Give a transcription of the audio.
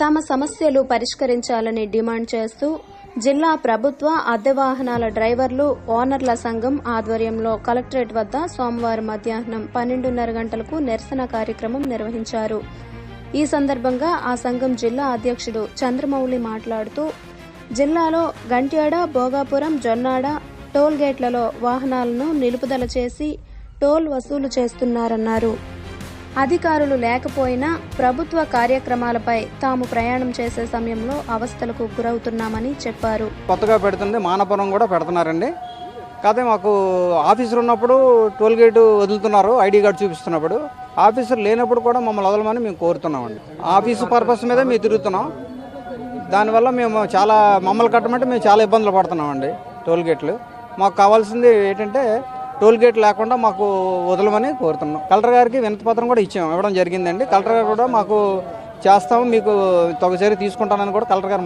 తమ సమస్యలు పరిష్కరించాలని డిమాండ్ చేస్తూ జిల్లా ప్రభుత్వ అద్దె వాహనాల డ్రైవర్లు ఓనర్ల సంఘం ఆధ్వర్యంలో కలెక్టరేట్ వద్ద సోమవారం మధ్యాహ్నం పన్నెండున్నర గంటలకు నిరసన కార్యక్రమం నిర్వహించారు. ఈ సందర్భంగా ఆ సంఘం జిల్లా అధ్యక్షుడు చంద్రమౌళి మాట్లాడుతూ జిల్లాలో గంట్యాడ భోగాపురం జొన్నాడ టోల్ గేట్లలో వాహనాలను నిలుపుదల చేసి టోల్ వసూలు చేస్తున్నారన్నారు. అధికారులు లేకపోయినా ప్రభుత్వ కార్యక్రమాలపై తాము ప్రయాణం చేసే సమయంలో అవస్థలకు గురవుతున్నామని చెప్పారు. కొత్తగా పెడుతుంది మానపురం కూడా పెడుతున్నారండి. కాకపోతే మాకు ఆఫీసర్ ఉన్నప్పుడు టోల్ గేట్ వదులుతున్నారు ఐడి కార్డు చూపిస్తున్నప్పుడు. ఆఫీసర్ లేనప్పుడు కూడా మమ్మల్ని వదలమని మేము కోరుతున్నామండి. ఆఫీసు పర్పస్ మీద మేము తిరుగుతున్నాం. దానివల్ల మేము చాలా మమ్మల్ని కట్టమంటే మేము చాలా ఇబ్బందులు పడుతున్నామండి టోల్ గేట్లు. మాకు కావాల్సింది ఏంటంటే టోల్ గేట్ లేకుండా మాకు వదలమని కోరుతున్నాం. కలెక్టర్ గారికి వినతి పత్రం కూడా ఇచ్చాం. ఇవ్వడం జరిగిందండి. కలెక్టర్ గారు కూడా మాకు చేస్తాము మీకు తొగచర్య తీసుకుంటానని కూడా కలెక్టర్ గారు